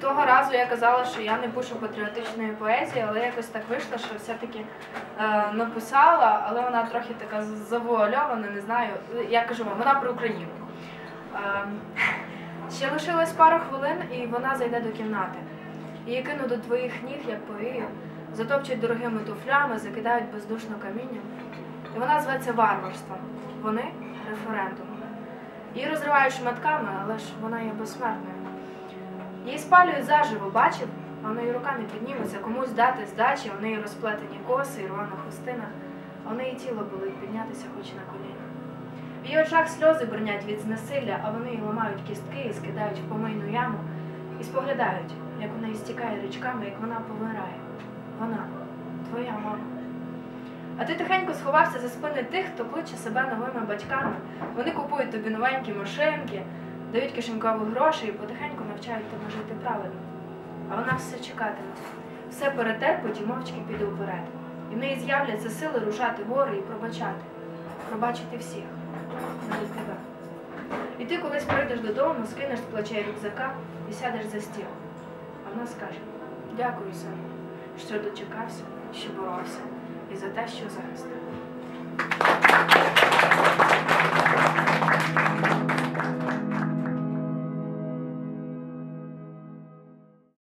того разу я казала, що я не пишу патріотичної поезії, але якось так вийшло, що все-таки е, написала, але вона трохи така завуальована, не знаю. Я кажу вам, вона про Україну. Е, ще лишилось пару хвилин, і вона зайде до кімнати. Її кинуть до твоїх ніг, як повію, затопчуть дорогими туфлями, закидають бездушно камінням. І вона зветься варварством. Вони референдумом. Її розривають шматками, але ж вона є безсмертною. Її спалюють заживо, бачив, а в неї рука не підніметься, комусь дати здачі, у неї розплетені коси рвана хустина, а в неї тіло болить піднятися хоч на коліна. В її очах сльози бринять від знесилля, а вони їй ламають кістки і скидають в помийну яму і споглядають, як у неї стікає річками, як вона помирає. Вона, твоя мама. А ти тихенько сховався за спини тих, хто кличе себе новими батьками. Вони купують тобі новенькі машинки, дають кишенькові гроші і потихеньку навчають тебе жити правильно. А вона все чекатиме, все перетерпить і мовчки піде вперед. І в неї з'являться сили рушати гори і пробачати, пробачити всіх, навіть тебе. І ти колись прийдеш додому, скинеш з плечей рюкзака і сядеш за стіл. А вона скаже: Дякую, сину, що дочекався, що боровся, і за те, що захистив.